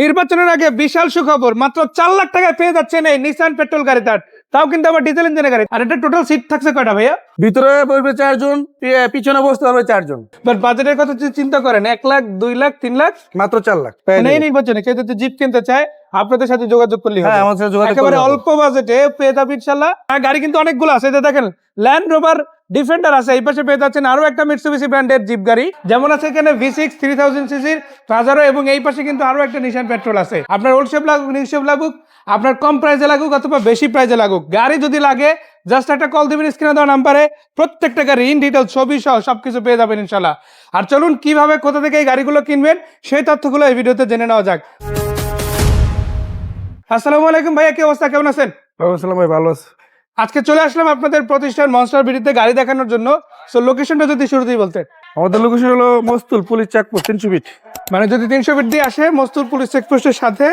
নির্বাচনের আগে বিশাল সুখবর মাত্র চার লাখ টাকায় পেয়ে যাচ্ছেন এই নিসান পেট্রোল গাড়ি তার তাও কিন্তু আবার ডিজেল ইঞ্জিনের গাড়ি। আর এটা টোটাল সিট থাকছে কয়টা ভাইয়া? ভিতরে বসবে চারজন পিছনে বসতে পারবে চারজন। বাট বাজেটের কথা যদি চিন্তা করেন এক লাখ দুই লাখ তিন লাখ? মাত্র চার লাখ। মানে এই নির্বাচনে কেউ যদি জিপ কিনতে চায় আপনাদের সাথে যোগাযোগ করলে হ্যাঁ আমার সাথে যোগাযোগ একেবারে অল্প বাজেটে পেয়ে যাবে ইনশাল্লাহ গাড়ি কিন্তু অনেকগুলো আছে। দেখেন ল্যান্ড রোভার ডিফেন্ডার আছে, এই পাশে পেয়ে যাচ্ছেন আরও একটা মিটসুবিসি ব্র্যান্ডের জিপ গাড়ি। যেমন আছে এখানে ভি সিক্স থ্রি থাউজেন্ড সিসির ট্রাজারো এবং এই পাশে কিন্তু আরও একটা নিশান পেট্রোল আছে। আপনার ওল্ড শেপ লাগুক নিউ শেপ লাগুক, আপনার কম প্রাইজে লাগুক অথবা বেশি প্রাইজে লাগুক, গাড়ি যদি লাগে জাস্ট একটা কল দিবেন স্ক্রিনে দেওয়া নাম্বারে, প্রত্যেকটা গাড়ি ইন ডিটেল ছবি সহ সবকিছু পেয়ে যাবেন ইনশাল্লাহ আর চলুন, কীভাবে কোথা থেকে এই গাড়িগুলো কিনবেন, সেই তথ্যগুলো এই ভিডিওতে জেনে নেওয়া যাক। আসসালামু আলাইকুম ভাইয়া, কি অবস্থা? কেমন আছেন? ভাই, ভালো আছে। আজকে চলে আসলাম আপনাদের প্রতিষ্ঠান মনস্টার বিডিতে গাড়ি দেখানোর জন্য। সো লোকেশনটা যদি শুরুতেই বলতেন। আমাদের লোকেশন হলো মস্তুল পুলিশ চেকপোস্ট তিনশো ফিট মানে যদি তিনশো ফিট দিয়ে আসে মস্তুল পুলিশ চেকপোস্টের সাথে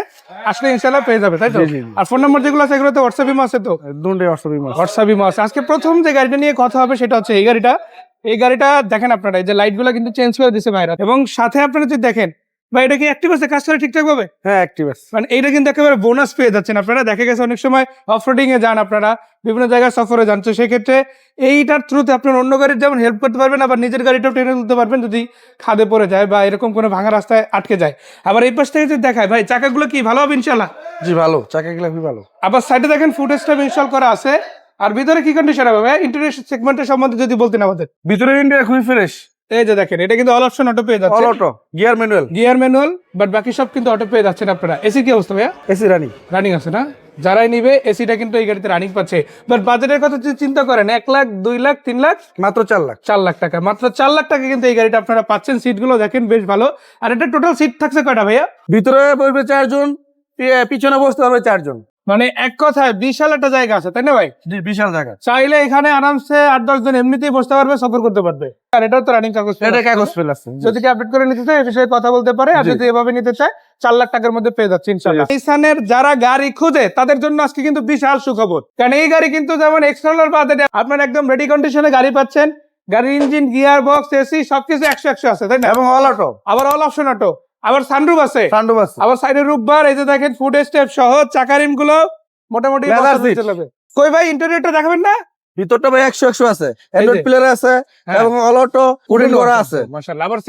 আসলে ইনশাল্লাহ পেয়ে যাবে তাই তো। আর ফোন নম্বর যেগুলো আছে এগুলোতে হোয়াটসঅ্যাপ ইমো আছে তো? দুন্ডে অষ্টমী মাস হোয়াটসঅ্যাপ ইমো আছে। আজকে প্রথম যে গাড়িটা নিয়ে কথা হবে সেটা হচ্ছে এই গাড়িটা। এই গাড়িটা দেখেন আপনারা এই যে লাইটগুলো কিন্তু চেঞ্জ করে দিছে বাইরে এবং সাথে আপনারা যদি দেখেন বা এটা কি অ্যাক্টিভ আছে? কাজ করে ঠিকঠাক ভাবে? হ্যাঁ অ্যাক্টিভ আছে। মানে এইটা কিন্তু একেবারে বোনাস পেয়ে যাচ্ছেন আপনারা। দেখা গেছে অনেক সময় অফরোডিং এ যান আপনারা বিভিন্ন জায়গায় সফরে যান। তো সেক্ষেত্রে এইটার থ্রুতে আপনার অন্য গাড়ির যেমন হেল্প করতে পারবেন আবার নিজের গাড়িটাও টেনে তুলতে পারবেন যদি খাদে পড়ে যায় বা এরকম কোনো ভাঙা রাস্তায় আটকে যায়। আবার এই পাশ থেকে যদি দেখায় ভাই চাকাগুলো কি ভালো হবে ইনশাল্লাহ জি ভালো। চাকা গেলে খুবই ভালো। আবার সাইডে দেখেন স্টপ ইনস্টল করা আছে। আর ভিতরে কি কন্ডিশন হবে ভাই? ইন্টারিয়র সেগমেন্টের সম্বন্ধে যদি বলতেন আমাদের। ভিতরে ইন্ডিয়া খুবই ফ্রেশ এই যে দেখেন এটা কিন্তু অল অপশন অটো পেয়ে অল যাচ্ছে auto gear manual gear manual but বাকি সব কিন্তু অটো পেয়ে যাচ্ছেন আপনারা। এসি কি অবস্থা ভাইয়া? এসি রানি রানিং আছে না? যারাই নিবে এসিটা কিন্তু এই গাড়িতে রানিং পাচ্ছে। বাট বাজেটের কথা যদি চিন্তা করেন এক লাখ দুই লাখ তিন লাখ? মাত্র চার লাখ। চার লাখ টাকা। মাত্র চার লাখ টাকা কিন্তু এই গাড়িটা আপনারা পাচ্ছেন। সিটগুলো দেখেন বেশ ভালো। আর এটা টোটাল সিট থাকছে কয়টা ভাইয়া? ভিতরে বসবে চারজন পিছনে বসতে পারবে চারজন। মানে এক কথায় বিশাল একটা জায়গা আছে তাই না ভাই? বিশাল জায়গা। চাইলে এখানে আরামসে আট দশ জন এমনিতেই বসতে পারবে সফর করতে পারবে। আর এটাও তো রানিং কাগজ এটা কাগজ ফেল আছে যদি কি আপডেট করে নিতে চায় বিষয়ে কথা বলতে পারে আর যদি এভাবে নিতে চায় চার লাখ টাকার মধ্যে পেয়ে যাচ্ছে ইনশাল্লাহ নিসানের যারা গাড়ি খুঁজে তাদের জন্য আজকে কিন্তু বিশাল সুখবর। কারণ এই গাড়ি কিন্তু যেমন এক্সটার্নাল বাদে আপনার একদম রেডি কন্ডিশনে গাড়ি পাচ্ছেন। গাড়ির ইঞ্জিন গিয়ার বক্স এসি সবকিছু একশো একশো আছে তাই না? এবং অল অটো আবার অল অপশন অটো আবার সানরুফ আছে। সান্ডু আছে। আবার সাইডের রূপবার এই যে দেখেন ফুড স্টেপ সহ চাকারিমগুলো মোটামুটি। কই ভাই ইন্টেরিয়রটা দেখাবেন না? ভিতরটা ভাই একশো একশো আছে। অ্যান্ড্রয়েড প্লেয়ার আছে হ্যাঁ। এবং কুটিং করা আছে। মাশাআল্লাহ। আবার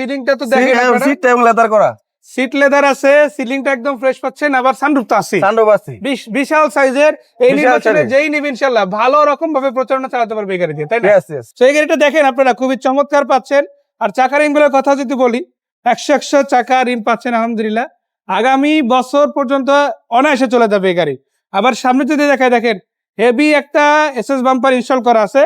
তো দেখেন সিট এবং লেদার করা। সিট লেদার আছে সিলিংটা একদম ফ্রেশ পাচ্ছেন। আবার সানরুফ তো আছে সান্ডু আছে বিশাল সাইজের এই নির্বাচনে যেই নিবে ইনশাল্লাহ ভালো রকম ভাবে প্রচারণা চালাতে পারবে এই গাড়ি দিয়ে তাই না? এই গাড়িটা দেখেন আপনারা খুবই চমৎকার পাচ্ছেন। আর চাকা রিংগুলোর কথা যদি বলি একশো একশো চাকা ঋণ পাচ্ছেন, আলহামদুলিল্লাহ। আগামী বছর পর্যন্ত অনায়াসে চলে যাবে এই গাড়ি। আবার সামনে যদি দেখায়, দেখেন হেভি একটা এসএস বাম্পার ইনস্টল করা আছে।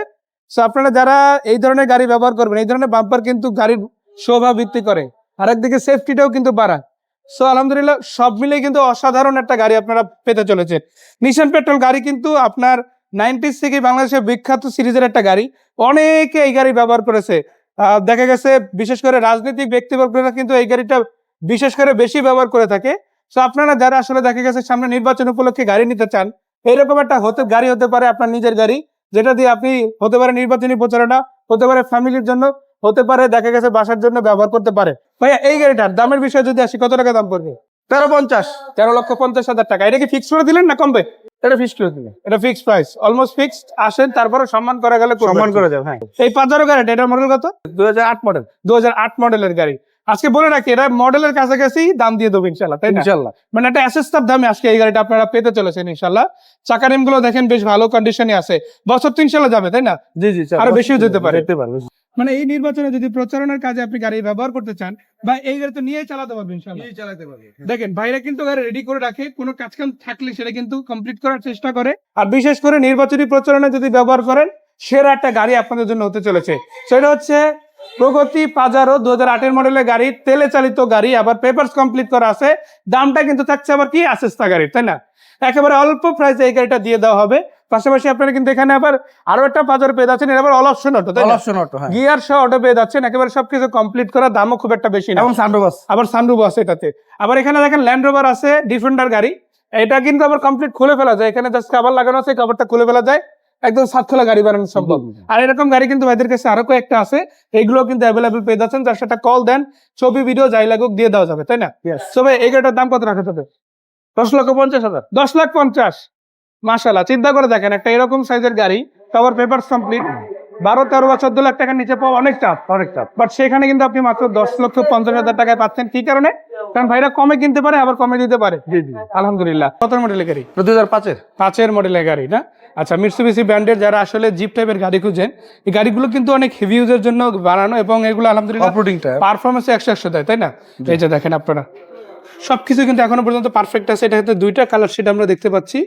সো আপনারা যারা এই ধরনের গাড়ি ব্যবহার করবেন, এই ধরনের বাম্পার কিন্তু গাড়ির শোভা বৃদ্ধি করে। আর একদিকে সেফটিটাও কিন্তু বাড়ায়। সো আলহামদুলিল্লাহ, সব মিলিয়ে কিন্তু অসাধারণ একটা গাড়ি আপনারা পেতে চলেছেন। নিশান পেট্রোল গাড়ি কিন্তু আপনার নাইনটিস থেকে বাংলাদেশের বিখ্যাত সিরিজের একটা গাড়ি। অনেকে এই গাড়ি ব্যবহার করেছে। দেখা গেছে বিশেষ করে রাজনৈতিক ব্যক্তিবর্গরা কিন্তু এই গাড়িটা বিশেষ করে বেশি ব্যবহার করে থাকে। তো আপনারা যারা আসলে দেখা গেছে সামনে নির্বাচন উপলক্ষে গাড়ি নিতে চান এরকম একটা হতে গাড়ি হতে পারে আপনার নিজের গাড়ি যেটা দিয়ে আপনি হতে পারে নির্বাচনী প্রচারণা হতে পারে ফ্যামিলির জন্য হতে পারে দেখা গেছে বাসার জন্য ব্যবহার করতে পারে। ভাইয়া এই গাড়িটার দামের বিষয়ে যদি আসি কত টাকা দাম পড়বে? তেরো পঞ্চাশ। তেরো লক্ষ পঞ্চাশ হাজার টাকা। এটা কি ফিক্স করে দিলেন না কমবে? এটা ফিক্সড করে দিবে এটা ফিক্সড প্রাইস অলমোস্ট ফিক্সড আসেন তারপরে সম্মান করা গেলে। সম্মান করা যাবে হ্যাঁ। এই পাঁচারো গাড়িটা এটার মডেল কত? দুই হাজার আট মডেল দু হাজার আট মডেলের গাড়ি আজকে বলে রাখি এটা মডেলের কাছাকাছি দাম দিয়ে দেবো ইনশাল্লাহ তাই ইনশাল্লাহ মানে একটা অ্যাসেস্টার দামে আজকে এই গাড়িটা আপনারা পেতে চলেছেন ইনশাল্লাহ চাকা গুলো দেখেন বেশ ভালো কন্ডিশনে আছে। বছর তো ইনশাল্লাহ যাবে তাই না? জি জি আরও বেশিও যেতে পারে। যেতে পারবে। মানে এই নির্বাচনে যদি প্রচারণার কাজে আপনি গাড়ি ব্যবহার করতে চান বা এই গাড়ি তো নিয়ে চালাতে পারবেন চালাতে পারবে। দেখেন ভাইরা কিন্তু গাড়ি রেডি করে রাখে কোনো কাজ কাম থাকলে সেটা কিন্তু কমপ্লিট করার চেষ্টা করে। আর বিশেষ করে নির্বাচনী প্রচারণা যদি ব্যবহার করেন সেরা একটা গাড়ি আপনাদের জন্য হতে চলেছে। সেটা হচ্ছে প্রগতি পাজারো দু হাজার আটের মডেলের গাড়ি তেলে চালিত গাড়ি আবার পেপারস কমপ্লিট করা আছে। দামটা কিন্তু থাকছে আবার কি? আসেস্তা গাড়ির তাই না? একেবারে অল্প প্রাইসে এই গাড়িটা দিয়ে দেওয়া হবে। পাশাপাশি আপনারা কিন্তু এখানে আবার আরও একটা পাজারো পেয়ে যাচ্ছেন এটা আবার অল অপশন অটো তাই অপশন অটো হ্যাঁ। গিয়ার সহ অটো পেয়ে যাচ্ছেন একেবারে সবকিছু কমপ্লিট করা দামও খুব একটা বেশি না। এবং সান্ডুবাস আবার সানরুফ আছে এটাতে। আবার এখানে দেখেন ল্যান্ড রোভার আছে ডিফেন্ডার গাড়ি। এটা কিন্তু আবার কমপ্লিট খুলে ফেলা যায়। এখানে জাস্ট কাভার লাগানো আছে কাভারটা খুলে ফেলা যায়। একদম সাত খোলা গাড়ি বানানো সম্ভব। আর এরকম গাড়ি কিন্তু ভাইদের কাছে আরও কয়েকটা আছে এইগুলো কিন্তু অ্যাভেলেবেল পেয়ে যাচ্ছেন। যার সাথে কল দেন ছবি ভিডিও যাই লাগুক দিয়ে দেওয়া যাবে তাই না. তো ভাই এই গাড়িটার দাম কত রাখা যাবে? দশ লক্ষ পঞ্চাশ হাজার। দশ লাখ পঞ্চাশ। মাসাল্লাহ চিন্তা করে দেখেন একটা এরকম সাইজের গাড়ি কভার পেপার কমপ্লিট বারো তেরো বা চোদ্দ লাখ টাকার নিচে পাওয়া অনেক চাপ অনেক চাপ বাট সেখানে কিন্তু আপনি মাত্র দশ লক্ষ পঞ্চাশ হাজার টাকায় পাচ্ছেন। কি কারণে? কারণ ভাইরা কমে কিনতে পারে আবার কমে দিতে পারে। আলহামদুলিল্লাহ। কত মডেলের গাড়ি? দু হাজার পাঁচের। পাঁচের মডেলের গাড়ি না? আচ্ছা মিটসুবিসি ব্র্যান্ডের যারা আসলে জিপ টাইপের গাড়ি খুঁজেন এই গাড়িগুলো কিন্তু অনেক হেভি ইউজের জন্য বানানো এবং এগুলো আলহামদুলিল্লাহ পারফরমেন্স একশো একশো দেয় তাই না? এই যে দেখেন আপনারা। সবকিছু কিন্তু এখনও পর্যন্ত পারফেক্ট আছে। এটা কিন্তু দুইটা কালার শিট আমরা দেখতে পাচ্ছি।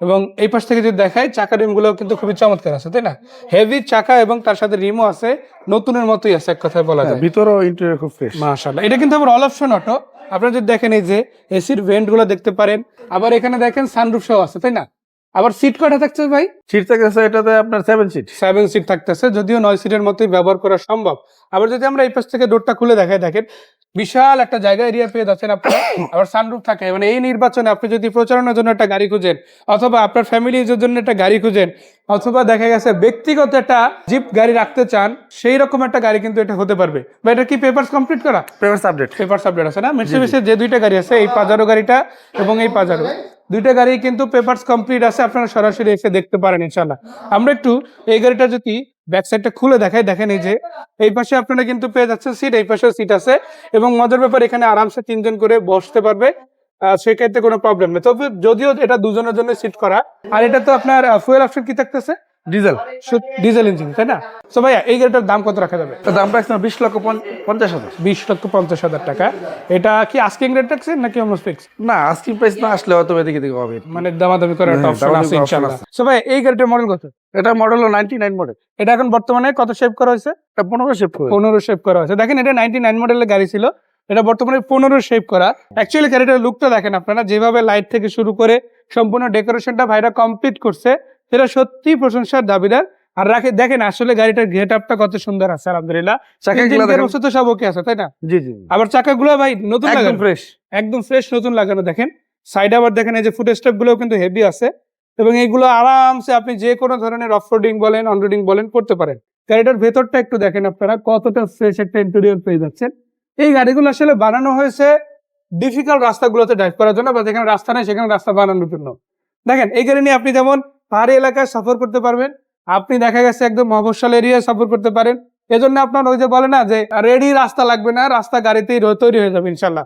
এবং এই পাশ থেকে যদি দেখাই চাকা রিমগুলো কিন্তু খুবই চমৎকার আছে তাই না? হেভি চাকা এবং তার সাথে রিমও আছে নতুনের মতোই আছে এক কথায় বলা যায়। ভিতরও ইন্টেরিয়র খুব ফ্রেশ মাশাআল্লাহ। এটা কিন্তু আবার অল অপশন অটো আপনারা যদি দেখেন এই যে এসির ভেন্টগুলো দেখতে পারেন আবার এখানে দেখেন সানরুফ সহ আছে তাই না? আবার সিট কটা থাকছে ভাই? সিট থেকে এটাতে আপনার সেভেন সিট সেভেন সিট থাকতেছে যদিও নয় সিটের মতোই ব্যবহার করা সম্ভব। আবার যদি আমরা এই পাশ থেকে ডোরটা খুলে দেখাই দেখেন বিশাল একটা জায়গা এরিয়া পেয়ে যাচ্ছেন আপনারা। আবার সানরুফ থাকে মানে এই নির্বাচনে আপনি যদি প্রচারণার জন্য একটা গাড়ি খুঁজেন অথবা আপনার ফ্যামিলির জন্য একটা গাড়ি খুঁজেন অথবা দেখা গেছে ব্যক্তিগত একটা জিপ গাড়ি রাখতে চান সেই রকম একটা গাড়ি কিন্তু এটা হতে পারবে। বা এটা কি পেপার কমপ্লিট করা? পেপারস আপডেট পেপার সাবজেক্ট আছে না? মিটসুবিসির যে দুইটা গাড়ি আছে এই পাজারো গাড়িটা এবং এই পাজারো দুইটা গাড়ি কিন্তু পেপারস কমপ্লিট আছে আপনারা সরাসরি এসে দেখতে পারেন ইনশাল্লাহ আমরা একটু এই গাড়িটা যদি ব্যাক সাইডটা খুলে দেখাই দেখেন এই যে এই পাশে আপনারা কিন্তু পেয়ে যাচ্ছেন সিট এই পাশেও সিট আছে এবং মজার ব্যাপার এখানে আরামসে তিনজন করে বসতে পারবে। সেক্ষেত্রে কোনো প্রবলেম নেই। তবে যদিও এটা দুজনের জন্য সিট করা আর এটা তো আপনার ফুয়েল অপশন কি থাকতেছে? ডিজেল ডিজেল ইঞ্জিন তাই না? তো ভাইয়া এই গাড়িটার দাম কত রাখা যাবে? দাম বিশ লক্ষ পঞ্চাশ হাজার। বিশ লক্ষ পঞ্চাশ হাজার টাকা। এটা কি আস্কিং রেট রাখছেন নাকি অলমোস্ট ফিক্স না আস্কিং প্রাইস না আসলে হয়তো এদিকে দিকে হবে। মানে দামাদামি করার একটা হ্যাঁ, অপশন আছে ইনশাআল্লাহ। সো ভাই এই গাড়িটার মডেল কত? এটা মডেল হলো নাইনটি নাইন মডেল এটা এখন বর্তমানে কত শেপ করা হয়েছে? এটা পনেরো শেপ করে পনেরো শেপ করা হয়েছে। দেখেন এটা নাইনটি নাইন মডেলের গাড়ি ছিল। এটা বর্তমানে পনেরো শেপ করা। অ্যাকচুয়ালি গাড়িটার লুকটা দেখেন আপনারা যেভাবে লাইট থেকে শুরু করে সম্পূর্ণ ডেকোরেশনটা ভাইরা কমপ্লিট করছে এটা সত্যি প্রশংসার দাবিদার। আর রাখে দেখেন আসলে গাড়িটার গেট আপটা কত সুন্দর আছে আলহামদুলিল্লাহ। চাকাগুলো তো সব ওকে আছে তাই না? জি জি আবার চাকাগুলো ভাই নতুন একদম লাগানো। ফ্রেশ একদম ফ্রেশ নতুন লাগানো দেখেন। সাইড আবার দেখেন এই যে ফুট স্টেপগুলো কিন্তু হেভি আছে। এবং এইগুলো আরামসে আপনি যে কোনো ধরনের অফরোডিং বলেন অনরোডিং বলেন করতে পারেন। গাড়িটার ভেতরটা একটু দেখেন আপনারা কতটা ফ্রেশ একটা ইন্টেরিয়র পেয়ে যাচ্ছেন। এই গাড়িগুলো আসলে বানানো হয়েছে ডিফিকাল্ট রাস্তাগুলোতে ড্রাইভ করার জন্য বা যেখানে রাস্তা নেই সেখানে রাস্তা বানানোর জন্য। দেখেন এই গাড়ি নিয়ে আপনি যেমন পাহাড়ি এলাকায় সফর করতে পারবেন আপনি দেখা গেছে একদম মফস্বল এরিয়ায় সফর করতে পারেন। এজন্য আপনার ওই যে বলে না যে রেডি রাস্তা লাগবে না রাস্তা গাড়িতেই তৈরি হয়ে যাবে ইনশাল্লাহ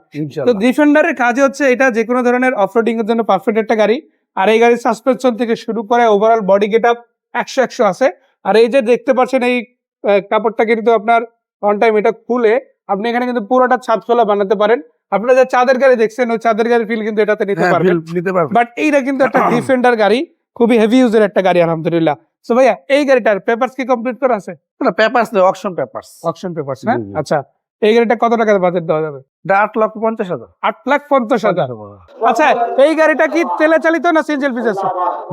তো ডিফেন্ডারের কাজ হচ্ছে এটা যে কোনো ধরনের অফরোডিং এর জন্য পারফেক্ট একটা গাড়ি। আর এই গাড়ির সাসপেনশন থেকে শুরু করে ওভারঅল বডি গেট আপ একশো একশো আছে। আর এই যে দেখতে পাচ্ছেন এই কাপড়টা কিন্তু আপনার অন টাইম এটা খুলে আপনি এখানে কিন্তু পুরোটা ছাদ খোলা বানাতে পারেন। আপনারা যা চাঁদের গাড়ি দেখছেন ওই চাঁদের গাড়ির ফিল কিন্তু এটাতে নিতে হ্যাঁ, পারবেন। নিতে পারবেন। বাট এইটা কিন্তু একটা ডিফেন্ডার গাড়ি খুবই হেভি ইউজের একটা গাড়ি আলহামদুলিল্লাহ। সো ভাইয়া এই গাড়িটার পেপারস কি কমপ্লিট করা আছে? না পেপারস নেই অকশন পেপারস অকশন পেপারস না। আচ্ছা। এই গাড়িটা কত টাকার বাজেট দেওয়া যাবে? এটা আট লক্ষ পঞ্চাশ হাজার। আট লাখ পঞ্চাশ হাজার। আচ্ছা এই গাড়িটা কি তেলে চালিত না এলপিজি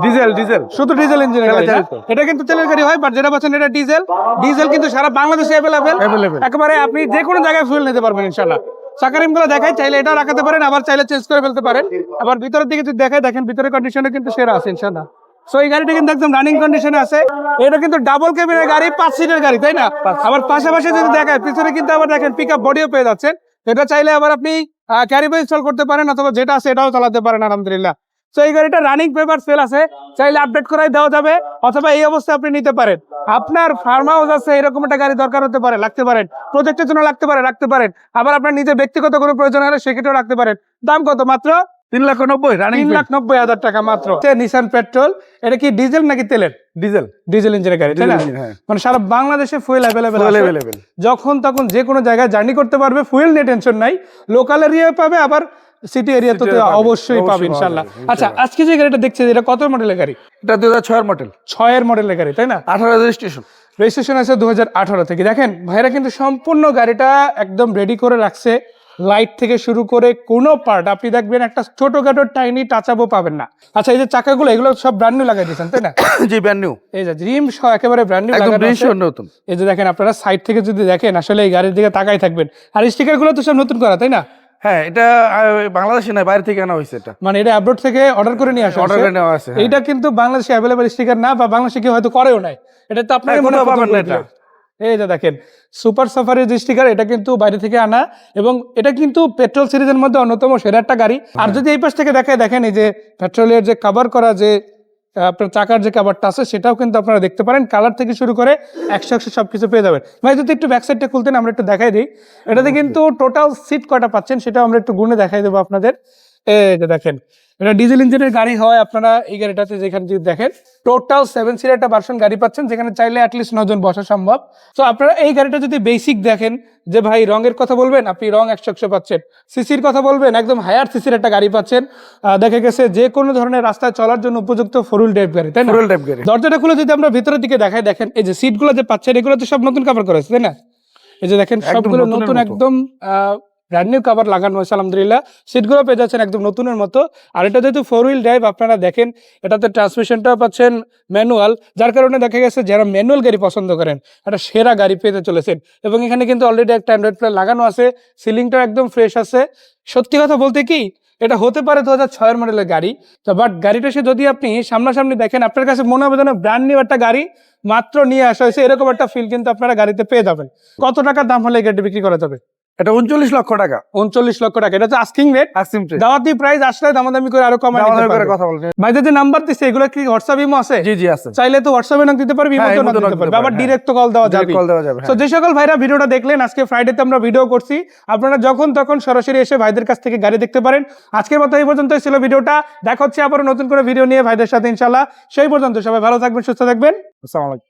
ডিজেল ডিজেল। শুধু ডিজেল ইঞ্জিনের তেলে গাড়ি না? চালিত। এটা কিন্তু তেলের গাড়ি হয় বাট যেটা পাচ্ছেন এটা ডিজেল। ডিজেল কিন্তু সারা বাংলাদেশে অ্যাভেলেবেল একেবারে আপনি যে কোনো জায়গায় ফুয়েল নিতে পারবেন ইনশাল্লাহ চাকারিমগুলো দেখাই চাইলে এটাও রাখাতে পারেন আবার চাইলে চেঞ্জ করে ফেলতে পারেন। আবার ভিতরের দিকে যদি দেখাই দেখেন ভিতরের কন্ডিশনে কিন্তু সেরা আছে ইনশাল্লাহ সো এই গাড়িটা কিন্তু একদম রানিং কন্ডিশনে আছে। এটা কিন্তু ডাবল কেবিনের গাড়ি পাঁচ সিটের গাড়ি তাই না? আবার পাশাপাশি যদি দেখায় পিছনে কিন্তু আবার দেখেন পিক আপ বডিও পেয়ে যাচ্ছেন। এটা চাইলে আবার আপনি ক্যারিবো ইনস্টল করতে পারেন অথবা যেটা আছে এটাও চালাতে পারেন আলহামদুলিল্লাহ। তো এই গাড়িটা রানিং পেপার সেল আছে। চাইলে আপডেট করাই দেওয়া যাবে অথবা এই অবস্থায় আপনি নিতে পারেন। আপনার ফার্ম হাউস আছে এরকম একটা গাড়ি দরকার হতে পারে লাগতে পারেন। প্রজেক্টের জন্য লাগতে পারে রাখতে পারেন। আবার আপনার নিজের ব্যক্তিগত কোনো প্রয়োজন হলে সেক্ষেত্রেও রাখতে পারেন। দাম কত মাত্র? তিন লাখ নব্বই তিন লাখ নব্বই হাজার টাকা মাত্র। নিসান পেট্রোল এটা কি ডিজেল নাকি তেলের? ডিজেল ডিজেল ইঞ্জিনের গাড়ি তাই না? হ্যাঁ। মানে সারা বাংলাদেশে ফুয়েল অ্যাভেলেবেল অ্যাভেলেবেল যখন তখন যে কোনো জায়গায় জার্নি করতে পারবে ফুয়েল নিয়ে টেনশন নাই। লোকাল এরিয়ায় পাবে আবার সিটি এরিয়া তো অবশ্যই পাবে ইনশাল্লাহ। আচ্ছা আজকে যে গাড়িটা দেখছি এটা কত মডেলের গাড়ি? এটা দুই হাজার ছয়ের মডেল ছয়ের মডেলের গাড়ি তাই না? আঠারো রেজিস্ট্রেশন রেজিস্ট্রেশন আছে দু হাজার আঠারো থেকে। দেখেন ভাইরা কিন্তু সম্পূর্ণ গাড়িটা একদম রেডি করে রাখছে। লাইট থেকে শুরু করে কোনো পার্ট আপনি দেখবেন একটা ছোটখাটো টাইনি টাচাবো পাবেন না। আচ্ছা এই যে চাকাগুলো এগুলো সব ব্র্যান্ড নিউ লাগাই দিয়েছেন তাই না? জি ব্র্যান্ড নিউ এই যে রিম একেবারে ব্র্যান্ড নিউ একদম লাগানো। নতুন। এই যে দেখেন আপনারা সাইড থেকে যদি দেখেন আসলে এই গাড়ির দিকে তাকাই থাকবেন। আর স্টিকারগুলো তো সব নতুন করা তাই না? হ্যাঁ এটা বাংলাদেশে নয় বাইরে থেকে আনা হয়েছে এটা। মানে এটা অ্যাব্রোড থেকে অর্ডার করে নিয়ে আসা অর্ডার করে নেওয়া আছে এটা কিন্তু বাংলাদেশে অ্যাভেলেবল স্টিকার না বা বাংলাদেশে কেউ হয়তো করেও নাই। এটা তো আপনাকে হ্যাঁ, মনে হয় পাবেন না এটা। এই যে দেখেন সুপার সাফারি যে স্টিকার এটা কিন্তু বাইরে থেকে আনা এবং এটা কিন্তু পেট্রোল সিরিজের মধ্যে অন্যতম সেরা একটা গাড়ি। আর। যদি এই পাশ থেকে দেখায়, দেখেন এই যে পেট্রোলের যে কভার করা যে আপনার চাকার যে কাভারটা আছে, সেটাও কিন্তু আপনারা দেখতে পারেন। কালার থেকে শুরু করে একশো একশো সব কিছু পেয়ে যাবেন। ভাই, যদি একটু ব্যাক সাইডটা খুলতেন, আমরা একটু দেখাই দিই। এটাতে কিন্তু টোটাল সিট কটা পাচ্ছেন, সেটাও আমরা একটু গুনে দেখাই দেবো আপনাদের। এই যে দেখেন এটা ডিজেল ইঞ্জিনের গাড়ি হয় আপনারা এই গাড়িটাতে যেখানে যদি দেখেন টোটাল সেভেন সিটার একটা ভার্সন গাড়ি পাচ্ছেন যেখানে চাইলে অ্যাটলিস্ট নজন বসা সম্ভব। তো আপনারা এই গাড়িটা যদি বেসিক দেখেন যে ভাই রঙের কথা বলবেন আপনি রং একশো একশো পাচ্ছেন সিসির কথা বলবেন একদম হায়ার সিসির একটা গাড়ি পাচ্ছেন। দেখা গেছে যে কোনো ধরনের রাস্তায় চলার জন্য উপযুক্ত ফোরুল ড্রাইভ গাড়ি তাই না? রুরাল টাইপ গাড়ি। দরজাটা খুলে যদি আমরা ভিতরের দিকে দেখাই দেখেন এই যে সিটগুলো যে পাচ্ছেন এগুলো তো সব নতুন কাভার করা হয়েছে তাই না? এই যে দেখেন সবগুলো নতুন। একদম ব্র্যান্ড নিউ কাভার লাগানো হয়েছে, আলহামদুলিল্লাহ। সিটগুলো পেয়ে যাচ্ছেন একদম নতুনের মতো। আর এটা যেহেতু ফোর হুইল ড্রাইভ আপনারা দেখেন, এটাতে ট্রান্সমিশনটাও পাচ্ছেন ম্যানুয়াল যার কারণে দেখা গেছে যারা ম্যানুয়াল গাড়ি পছন্দ করেন, একটা সেরা গাড়ি পেতে চলেছেন। এবং এখানে কিন্তু অলরেডি একটা অ্যান্ড্রয়েড প্লে লাগানো আছে সিলিংটাও একদম ফ্রেশ আছে। সত্যি কথা বলতে কি, এটা হতে পারে দু হাজার ছয়ের মডেলের গাড়ি। তো বাট গাড়িটা সে যদি আপনি সামনাসামনি দেখেন, আপনার কাছে মনে হবে যেন ব্র্যান্ড নিউ একটা গাড়ি মাত্র নিয়ে আসা হয়েছে, এরকম একটা ফিল কিন্তু আপনারা গাড়িতে পেয়ে যাবেন। কত টাকার দাম হলে এই গাড়ি বিক্রি করা যাবে? এটা উনচল্লিশ লক্ষ টাকা। উনচল্লিশ লক্ষ টাকা। এটা হচ্ছে আস্কিং রেট আইসক্রিম ট্রে দাওয়াতি প্রাইস আসলে দামাদামি করে আরও নিতে করে কথা বলছেন। ভাইদের যে নাম্বার দিচ্ছে এগুলো কি হোয়াটসঅ্যাপ ইমো আছে? জি জি আছে। চাইলে তো হোয়াটসঅ্যাপে নক দিতে পারবে হ্যাঁ, ইমোতে নক দিতে পারবে। আবার পারবে, ডিরেক্ট কল দেওয়া যাবে। কল দেওয়া যাবে তো হ্যাঁ। যে সকল ভাইরা ভিডিওটা দেখলেন আজকে ফ্রাইডেতে আমরা ভিডিও করছি। আপনারা যখন তখন সরাসরি এসে ভাইদের কাছ থেকে গাড়ি দেখতে পারেন। আজকের মতো এই পর্যন্তই ছিল ভিডিওটা। দেখা হচ্ছে আবার নতুন করে ভিডিও নিয়ে ভাইদের সাথে ইনশাল্লাহ সেই পর্যন্ত সবাই ভালো থাকবেন সুস্থ থাকবেন। আসসালামু আলাইকুম।